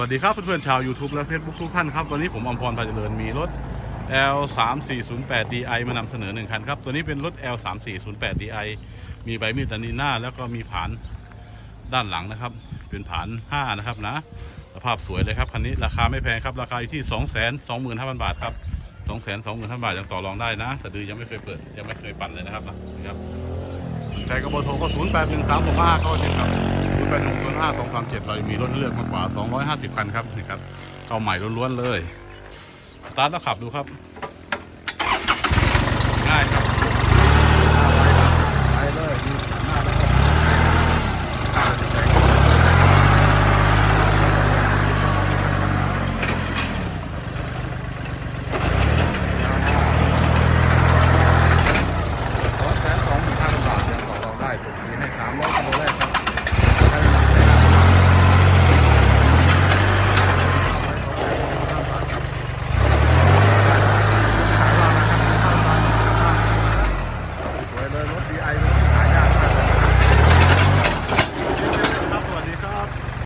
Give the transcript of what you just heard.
วัสดีครับเพื่อนๆชาว YouTube และ Facebook ทุกท่านครับ วันนี้ผมอมพรพาเจริญมีรถ L 3 4 0 8 DI มานำเสนอหนึ่งคันครับ ตัวนี้เป็นรถ L 3 4 0 8 DI มีใบมีดตันนีหน้า แล้วก็มีผานด้านหลังนะครับ เป็นผาน5นะครับนะสภาพสวยเลยครับคันนี้ราคาไม่แพงครับ ราคาอยู่ที่ 2 2 5 0 0 0 บาทครับ 2 2 5 0 0 0 บาทยังต่อรองได้นะสะดือยังไม่เคยเปิดยังไม่เคยปั่นเลยนะครับนะครับสนใจก็เบอร์โทรก็0 8 1 3 6 5 9 7ครับ แฟนงรุ่นห้าสองสามเจ็ดเรามีรถเลือกมากกว่าสองร้อยห้าสิบคันครับนี่ครับเอาใหม่ล้วนๆเลยสตาร์ทแล้วขับดูครับ ง่ายครับเลยดูหน้สองแสนหมื่นห้าพับาทยังต่อรอได้ส่งคืนให้สามร้อยกิโแรก